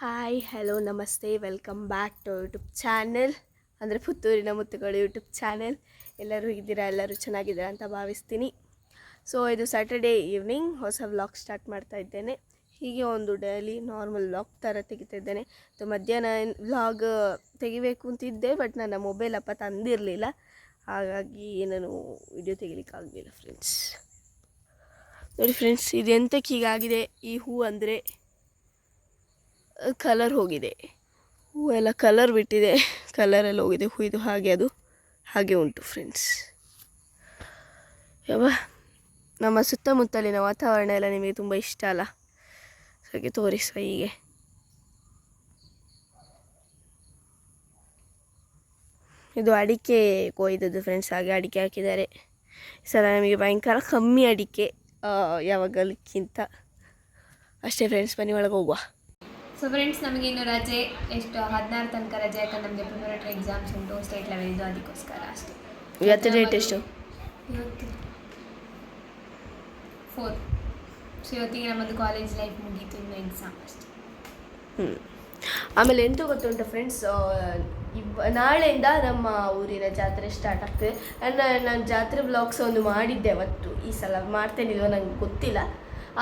Hi, hello, ನಮಸ್ತೆ, welcome back to YouTube channel. ಅಂದರೆ ಪುತ್ತೂರಿನ ಮುತ್ತುಗಳು ಯೂಟ್ಯೂಬ್ ಚಾನೆಲ್. ಎಲ್ಲರೂ ಇದ್ದೀರಾ ಎಲ್ಲರೂ ಚೆನ್ನಾಗಿದ್ದೀರಾ ಅಂತ ಭಾವಿಸ್ತೀನಿ. ಸೊ ಇದು ಸ್ಯಾಟರ್ಡೇ ಈವ್ನಿಂಗ್ ಹೊಸ ವ್ಲಾಗ್ ಸ್ಟಾರ್ಟ್ ಮಾಡ್ತಾ ಇದ್ದೇನೆ. ಹೀಗೆ ಒಂದು ಡೈಲಿ ನಾರ್ಮಲ್ ವ್ಲಾಗ್ ಥರ ತೆಗಿತಾ ಇದ್ದೇನೆ. ಮಧ್ಯಾಹ್ನ ವ್ಲಾಗ್ ತೆಗಿಬೇಕು ಅಂತಿದ್ದೆ ಬಟ್ ನನ್ನ ಮೊಬೈಲ್ ಅಪ್ಪ ತಂದಿರಲಿಲ್ಲ. ಹಾಗಾಗಿ ನಾನು ವಿಡಿಯೋ ತೆಗಿಲಿಕ್ಕಾಗಲಿಲ್ಲ ಫ್ರೆಂಡ್ಸ್ ನೋಡಿ ಫ್ರೆಂಡ್ಸ್ ಇದೆಂತಕ್ಕೆ ಹೀಗಾಗಿದೆ? ಈ ಹೂ ಅಂದರೆ ಕಲರ್ ಹೋಗಿದೆ. ಹೂವೆಲ್ಲ ಕಲರ್ ಬಿಟ್ಟಿದೆ. ಕಲರೆಲ್ಲ ಹೋಗಿದೆ. ಹೂ ಇದು ಹಾಗೆ ಅದು ಹಾಗೆ ಉಂಟು ಫ್ರೆಂಡ್ಸ್ ಯಾವ ನಮ್ಮ ಸುತ್ತಮುತ್ತಲಿನ ವಾತಾವರಣ ಎಲ್ಲ ನಿಮಗೆ ತುಂಬ ಇಷ್ಟ ಅಲ್ಲ? ಹಾಗೆ ತೋರಿಸುವ ಹೀಗೆ. ಇದು ಅಡಿಕೆ ಕೊಯ್ದದ್ದು ಫ್ರೆಂಡ್ಸ್ ಹಾಗೆ ಅಡಿಕೆ ಹಾಕಿದ್ದಾರೆ. ಸಲ ನಮಗೆ ಭಯಂಕರ ಕಮ್ಮಿ ಅಡಿಕೆ ಯಾವಾಗಲಕ್ಕಿಂತ. ಅಷ್ಟೇ ಫ್ರೆಂಡ್ಸ್ ಬನ್ನಿ ಒಳಗೆ ಹೋಗುವ. ಸೊ ಫ್ರೆಂಡ್ಸ್ ನಮಗೆ ಇನ್ನು ರಜೆ ಎಷ್ಟು? ಹದಿನಾರು ತನಕ ರಜೆ ಯಾಕಂದ್ರೆ ನಮಗೆ ಪ್ರಿಪರೇಟರಿ ಎಕ್ಸಾಮ್ಸ್ ಉಂಟು ಸ್ಟೇಟ್ ಲೆವೆಲ್ ಇದು ಅದಕ್ಕೋಸ್ಕರ ಅಷ್ಟೇ. ಇವತ್ತು ಡೇಟ್ ಎಷ್ಟು? ಇವತ್ತು ಫೋರ್ ಸೊ ಇವತ್ತಿಗೆ ನಮ್ಮದು ಕಾಲೇಜ್ ಲೈಫ್ ಮುಗೀತು ಇನ್ನು ಎಕ್ಸಾಮ್ ಅಷ್ಟೇ. ಹ್ಞೂ ಆಮೇಲೆ ಎಂತ ಗೊತ್ತುಂಟು ಫ್ರೆಂಡ್ಸ್ ಇವ್ ನಾಳೆಯಿಂದ ನಮ್ಮ ಊರಿನ ಜಾತ್ರೆ ಸ್ಟಾರ್ಟ್ ಆಗ್ತದೆ. ನಾನು ನಾನು ಜಾತ್ರೆ ಬ್ಲಾಗ್ಸ್ ಒಂದು ಮಾಡಿದ್ದೆ ಅವತ್ತು. ಈ ಸಲ ಮಾಡ್ತೇನಿಲ್ವ ನಂಗೆ ಗೊತ್ತಿಲ್ಲ.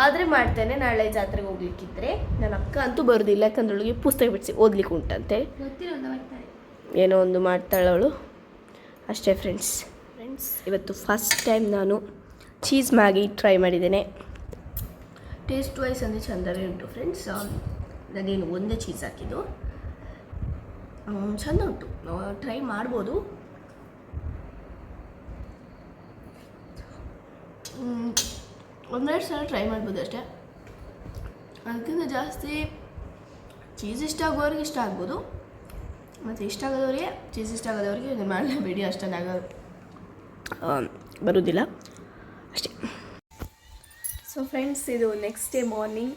ಆದರೆ ಮಾಡ್ತೇನೆ ನಾಳೆ ಜಾತ್ರೆಗೆ ಹೋಗ್ಲಿಕ್ಕಿದ್ರೆ ನನ್ನ ಅಕ್ಕ ಅಂತೂ ಬರೋದಿಲ್ಲ ಯಾಕಂದ್ರೆ ಅವಳಿಗೆ ಪುಸ್ತಕ ಬಿಡಿಸಿ ಓದ್ಲಿಕ್ಕೆ ಉಂಟಂತೆ. ಏನೋ ಒಂದು ಮಾಡ್ತಾಳೆ ಅವಳು. ಅಷ್ಟೇ ಫ್ರೆಂಡ್ಸ್ ಫ್ರೆಂಡ್ಸ್ ಇವತ್ತು ಫಸ್ಟ್ ಟೈಮ್ ನಾನು ಚೀಸ್ ಮ್ಯಾಗಿ ಟ್ರೈ ಮಾಡಿದ್ದೇನೆ. ಟೇಸ್ಟ್ ವೈಸ್ ಅಂದರೆ ಚಂದವೇ ಉಂಟು ಫ್ರೆಂಡ್ಸ್ ನಾನೇನು ಒಂದೇ ಚೀಸ್ ಹಾಕಿದ್ದು. ಚೆಂದ ಉಂಟು. ಟ್ರೈ ಮಾಡ್ಬೋದು. ಒಂದೆರಡು ಸಲ ಟ್ರೈ ಮಾಡ್ಬೋದು ಅಷ್ಟೇ. ಅದಕ್ಕಿಂತ ಜಾಸ್ತಿ ಚೀಸ್ ಇಷ್ಟ ಆಗೋರಿಗೆ ಇಷ್ಟ ಆಗ್ಬೋದು. ಮತ್ತು ಇಷ್ಟ ಆಗೋದವ್ರಿಗೆ ಚೀಸ್ ಇಷ್ಟ ಆಗೋದವ್ರಿಗೆ ಇದು ಮಾಡಲೇಬೇಡಿ ಅಷ್ಟನ್ನಾಗ ಬರೋದಿಲ್ಲ. ಅಷ್ಟೇ. ಸೊ ಫ್ರೆಂಡ್ಸ್ ಇದು ನೆಕ್ಸ್ಟ್ ಡೇ ಮಾರ್ನಿಂಗ್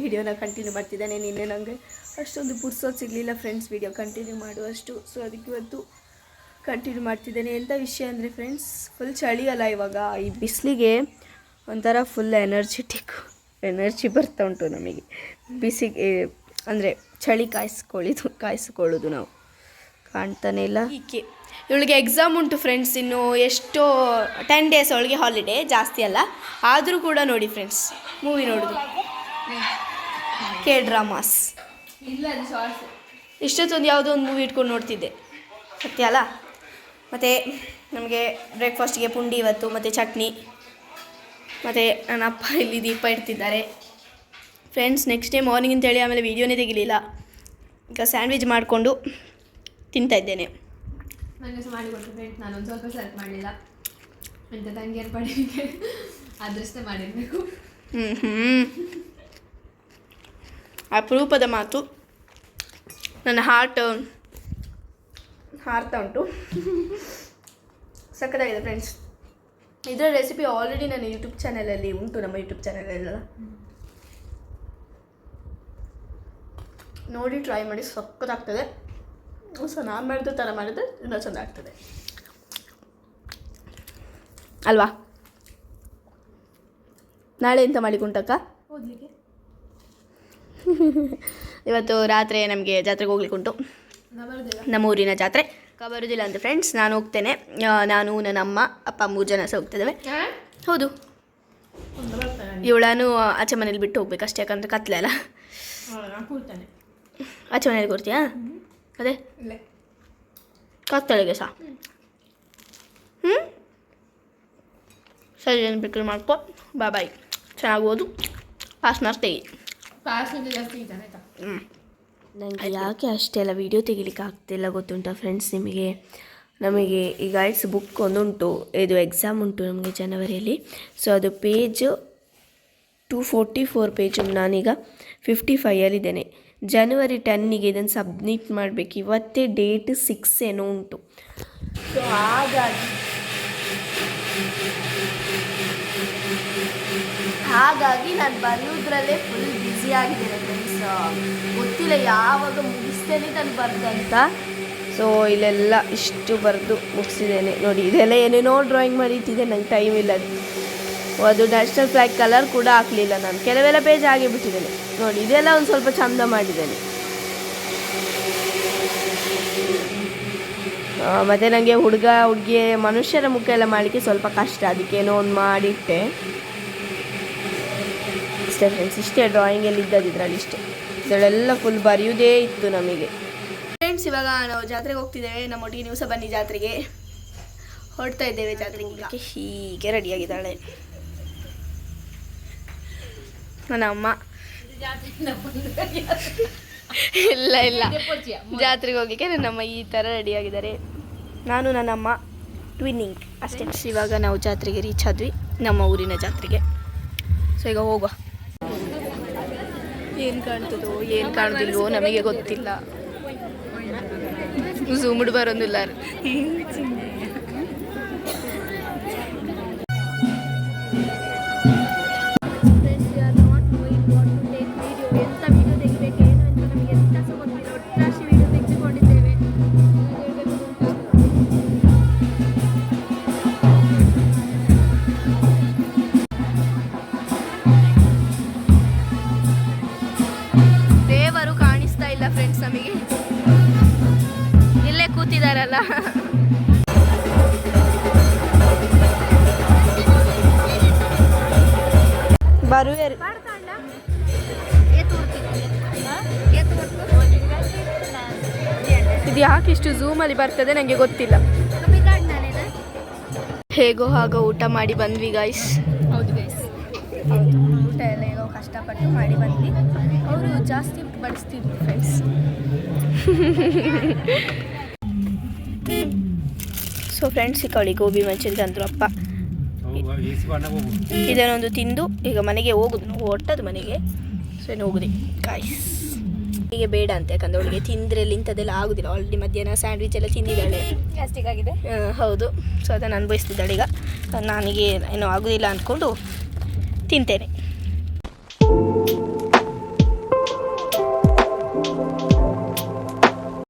ವಿಡಿಯೋನ ಕಂಟಿನ್ಯೂ ಮಾಡ್ತಿದ್ದಾನೆ ನಿನ್ನೆ ನನಗೆ ಅಷ್ಟೊಂದು ಪುರ್ಸೋದು ಸಿಗಲಿಲ್ಲ ಫ್ರೆಂಡ್ಸ್ ವಿಡಿಯೋ ಕಂಟಿನ್ಯೂ ಮಾಡುವಷ್ಟು. ಸೊ ಅದಕ್ಕೆ ಇವತ್ತು ಕಂಟಿನ್ಯೂ ಮಾಡ್ತಿದ್ದೇನೆ. ಎಂಥ ವಿಷಯ ಅಂದರೆ ಫ್ರೆಂಡ್ಸ್ ಫುಲ್ ಚಳಿ ಅಲ್ಲ ಇವಾಗ. ಈ ಬಿಸಿಲಿಗೆ ಒಂಥರ ಫುಲ್ ಎನರ್ಜೆಟಿಕ್ ಎನರ್ಜಿ ಬರ್ತಾ ಉಂಟು ನಮಗೆ. ಬಿಸಿಗೆ ಅಂದರೆ ಚಳಿ ಕಾಯಿಸ್ಕೊಳ್ಳಿದು ಕಾಯಿಸ್ಕೊಳ್ಳೋದು ನಾವು. ಕಾಣ್ತಾನೆ ಇಲ್ಲ. ಈಕೆ ಇವಳಿಗೆ ಎಕ್ಸಾಮ್ ಉಂಟು ಫ್ರೆಂಡ್ಸ್ ಇನ್ನು ಎಷ್ಟೋ ಟೆನ್ ಡೇಸ್ ಅವಳಿಗೆ ಹಾಲಿಡೇ ಜಾಸ್ತಿ ಅಲ್ಲ. ಆದರೂ ಕೂಡ ನೋಡಿ ಫ್ರೆಂಡ್ಸ್ ಮೂವಿ ನೋಡೋದು. ಕೆ ಡ್ರಾಮಾಸ್ ಇಷ್ಟೊತ್ತೊಂದು ಯಾವುದೋ ಒಂದು ಮೂವಿ ಇಟ್ಕೊಂಡು ನೋಡ್ತಿದ್ದೆ. ಸತ್ಯ ಅಲ್ಲ? ಮತ್ತು ನಮಗೆ ಬ್ರೇಕ್ಫಾಸ್ಟ್ಗೆ ಪುಂಡಿ ಇವತ್ತು, ಮತ್ತು ಚಟ್ನಿ. ಮತ್ತು ನನ್ನ ಅಪ್ಪ ಇಲ್ಲಿ ದೀಪ ಇಡ್ತಿದ್ದಾರೆ. ಫ್ರೆಂಡ್ಸ್ ನೆಕ್ಸ್ಟ್ ಡೇ ಮಾರ್ನಿಂಗ್ ಅಂತೇಳಿ ಆಮೇಲೆ ವೀಡಿಯೋನೇ ತೆಗಿಲಿಲ್ಲ. ಈಗ ಸ್ಯಾಂಡ್ವಿಚ್ ಮಾಡಿಕೊಂಡು ತಿಂತಾ ಇದ್ದೇನೆ. ನನಗೆ ಸಹ ಮಾಡಿಕೊಟ್ಟು ನಾನು ಒಂದು ಸ್ವಲ್ಪ ಸೆಲೆಕ್ಟ್ ಮಾಡಲಿಲ್ಲ. ಅಂತ ತಂಗಿಯರು ಪಡೆಯಲಿಕ್ಕೆ ಅದೃಷ್ಟ ಮಾಡಿರಬೇಕು. ಹ್ಞೂ ಹ್ಞೂ ಅಪರೂಪದ ಮಾತು. ನನ್ನ ಹಾರ್ಟ್ ಹಾರ್ತಾ ಉಂಟು. ಸಕ್ಕತ್ತಾಗಿದೆ ಫ್ರೆಂಡ್ಸ್ ಇದರ ರೆಸಿಪಿ ಆಲ್ರೆಡಿ ನನ್ನ ಯೂಟ್ಯೂಬ್ ಚಾನಲಲ್ಲಿ ಉಂಟು ನಮ್ಮ ಯೂಟ್ಯೂಬ್ ಚಾನಲಲ್ಲೆಲ್ಲ ನೋಡಿ ಟ್ರೈ ಮಾಡಿ ಸಕ್ಕತ್ತಾಗ್ತದೆ. ಸೊ ನಾನು ಮಾಡಿದ ಥರ ಮಾಡಿದ್ರೆ ಇನ್ನೂ ಚೆಂದ ಆಗ್ತದೆ ಅಲ್ವಾ? ನಾಳೆ ಎಂತ ಮಾಡಿಕೊಂಡಕ್ಕ ಓದಲಿಕ್ಕೆ. ಇವತ್ತು ರಾತ್ರಿ ನಮಗೆ ಜಾತ್ರೆಗೆ ಹೋಗ್ಲಿಕ್ಕೆ ಉಂಟು. ನಮ್ಮ ಊರಿನ ಜಾತ್ರೆ. ಅಕ್ಕ ಬರೋದಿಲ್ಲ ಅಂತ ಫ್ರೆಂಡ್ಸ್ ನಾನು ಹೋಗ್ತೇನೆ. ನಾನು ನನ್ನ ಅಮ್ಮ ಅಪ್ಪ ಮೂರು ಜನ ಸಹ ಹೋಗ್ತಿದ್ದೇವೆ. ಹೌದು. ಇವಳಾನು ಆಚೆ ಮನೇಲಿ ಬಿಟ್ಟು ಹೋಗ್ಬೇಕು ಅಷ್ಟೇ ಯಾಕಂದ್ರೆ ಕತ್ಲೆ ಅಲ್ಲ. ಆಚೆ ಮನೇಲಿ ಕೊಡ್ತೀಯಾ ಅದೇ? ಕತ್ತಳಿಗೆ ಸಹ ಹ್ಞೂ ಸರಿ ಏನು ಬೇಕಾದ್ರೆ ಮಾಡ್ಕೊ. ಬಾ ಬಾಯ್ ಚೆನ್ನಾಗಿ ಓದು. ಪಾಸ್ ಮಾರ್ಕ್ಸ್ ತೆಗಿ. ಜಾಸ್ತಿ ಇದ್ದಾನೆ ಆಯ್ತಾ? ಹ್ಞೂ ನನಗೆ ಯಾಕೆ ಅಷ್ಟೆಲ್ಲ ವೀಡಿಯೋ ತೆಗಿಲಿಕ್ಕೆ ಆಗ್ತಿಲ್ಲ ಗೊತ್ತುಂಟಾ ಫ್ರೆಂಡ್ಸ್ ನಿಮಗೆ? ನಮಗೆ ಈ ಗೈಡ್ಸ್ ಬುಕ್ ಒಂದುಂಟು ಇದು ಎಕ್ಸಾಮ್ ಉಂಟು ನಮಗೆ ಜನವರಿಯಲ್ಲಿ. ಸೊ ಅದು page two forty four page ನಾನೀಗ ಫಿಫ್ಟಿ ಫೈಯಲ್ಲಿದ್ದೇನೆ ಜನವರಿ ಟೆನ್ನಿಗೆ ಇದನ್ನು ಸಬ್ಮಿಟ್ ಮಾಡಬೇಕು. ಇವತ್ತೇ ಡೇಟ್ ಸಿಕ್ಸ್ ಏನೋ ಉಂಟು. ಸೊ ಹಾಗಾಗಿ ಹಾಗಾಗಿ ನಾನು ಬರೆಯೋದ್ರಲ್ಲೇ ಫುಲ್ ಬ್ಯುಸಿ ಆಗಿದ್ದೇನೆ ಫ್ರೆಂಡ್ಸ್ ಗೊತ್ತಿಲ್ಲ, ಯಾವಾಗ ಮುಗಿಸ್ತೇನೆ ನಾನು ಬರ್ದಂತ ಸೊ ಇಲ್ಲೆಲ್ಲ ಇಷ್ಟು ಬರೆದು ಮುಗಿಸಿದ್ದೇನೆ. ನೋಡಿ, ಇದೆಲ್ಲ ಏನೇನೋ ಡ್ರಾಯಿಂಗ್ ಮಾಡಿಟ್ಟಿದೆ ನಂಗೆ ಟೈಮ್ ಇಲ್ಲ ಅದು. ನ್ಯಾಷನಲ್ ಫ್ಲ್ಯಾಗ್ ಕಲರ್ ಕೂಡ ಹಾಕಲಿಲ್ಲ ನಾನು. ಕೆಲವೆಲ್ಲ ಪೇಜ್ ಹಾಗೆ ಬಿಟ್ಟಿದ್ದೇನೆ. ನೋಡಿ, ಇದೆಲ್ಲ ಒಂದು ಸ್ವಲ್ಪ ಚಂದ ಮಾಡಿದ್ದೇನೆ. ಮತ್ತು ನನಗೆ ಹುಡುಗ ಹುಡುಗಿ ಮನುಷ್ಯರ ಮುಖ ಎಲ್ಲ ಮಾಡಲಿಕ್ಕೆ ಸ್ವಲ್ಪ ಕಷ್ಟ. ಅದಕ್ಕೆ ಏನೋ ಒಂದು ಮಾಡಿಟ್ಟೆ. ಇಷ್ಟೇ ಫ್ರೆಂಡ್ಸ್ ಇಷ್ಟೇ ಡ್ರಾಯಿಂಗಲ್ಲಿ ಇದ್ದದ್ದು ಇದರಲ್ಲಿ ಇಷ್ಟೇ. ಇದರಲ್ಲೆಲ್ಲ ಫುಲ್ ಬರೆಯುವುದೇ ಇತ್ತು ನಮಗೆ. ಫ್ರೆಂಡ್ಸ್ ಇವಾಗ ನಾವು ಜಾತ್ರೆಗೆ ಹೋಗ್ತಿದ್ದೇವೆ. ನಮ್ಮೊಟ್ಟಿಗೆ ನೀವು ಸಹ ಬನ್ನಿ ಜಾತ್ರೆಗೆ. ಹೊರಡ್ತಾ ಇದ್ದೇವೆ ಜಾತ್ರೆಗೆ ಹೀಗೆ ರೆಡಿಯಾಗಿದ್ದಾಳೆ ನನ್ನ ಅಮ್ಮ. ಇಲ್ಲ ಇಲ್ಲ. ಜಾತ್ರೆಗೆ ಹೋಗಲಿಕ್ಕೆ ನನ್ನಮ್ಮ ಈ ಥರ ರೆಡಿಯಾಗಿದ್ದಾರೆ ನಾನು ನನ್ನಮ್ಮ ಟ್ವಿನ್ನಿಂಗ್ ಅಷ್ಟೇ. ಇವಾಗ ನಾವು ಜಾತ್ರೆಗೆ ರೀಚ್ ಆದ್ವಿ. ನಮ್ಮ ಊರಿನ ಜಾತ್ರೆಗೆ. ಸೊ ಈಗ ಹೋಗುವ. ಏನು ಕಾಣ್ತದೋ ಏನ್ ಕಾಣ್ತಿಲ್ವೋ ನಮಗೆ ಗೊತ್ತಿಲ್ಲ. ಝೂಮ್ಡ್ ಬರೋದಿಲ್ಲ ಬರುವೆ. ಇದು ಯಾಕೆ ಇಷ್ಟು ಝೂಮಲ್ಲಿ ಬರ್ತದೆ ನನಗೆ ಗೊತ್ತಿಲ್ಲ. ಹೇಗೋ ಹಾಗೋ ಊಟ ಮಾಡಿ ಬಂದ್ವಿ ಗಾಯ್ಸ್ ಹೌದು ಗೈಸ್ ಊಟ ಎಲ್ಲ ಹೇಗೋ ಕಷ್ಟಪಟ್ಟು ಮಾಡಿ ಬಂದ್ವಿ. ಅವರು ಜಾಸ್ತಿ ಬಡಿಸ್ತಿದ್ರು ಫ್ರೆಂಡ್ಸ್ ಸೊ ಫ್ರೆಂಡ್ಸ್ ಈ ಗೋಬಿ ಮಂಚೂರಿ ತಂದ್ರು ಅಪ್ಪ. ಇದನ್ನೊಂದು ತಿಂದು ಈಗ ಮನೆಗೆ ಹೋಗುದು ನಾವು ಹೊಟ್ಟದು ಮನೆಗೆ. ಸೊ ಏನು ಹೋಗುದೆ. ಕಾಯ್ಸ್ ಹೀಗೆ ಬೇಡ ಅಂತ ಯಾಕಂದ್ರೆ ಅವಳಿಗೆ ತಿಂದ್ರೆ ಇಂಥದ್ದೆಲ್ಲ ಆಗುದಿಲ್ಲ. ಆಲ್ರೆಡಿ ಮಧ್ಯಾಹ್ನ ಸ್ಯಾಂಡ್ವಿಚ್ ಎಲ್ಲ ತಿಂದಿದ್ದಾಳೆ. ಪ್ಲಾಸ್ಟಿಕ್ ಆಗಿದೆ. ಹೌದು. ಸೊ ಅದನ್ನು ಅನುಭವಿಸ್ತಿದ್ದಾಳೆ ಈಗ. ನನಗೆ ಏನೋ ಆಗೋದಿಲ್ಲ ಅಂದ್ಕೊಂಡು ತಿಂತೇನೆ.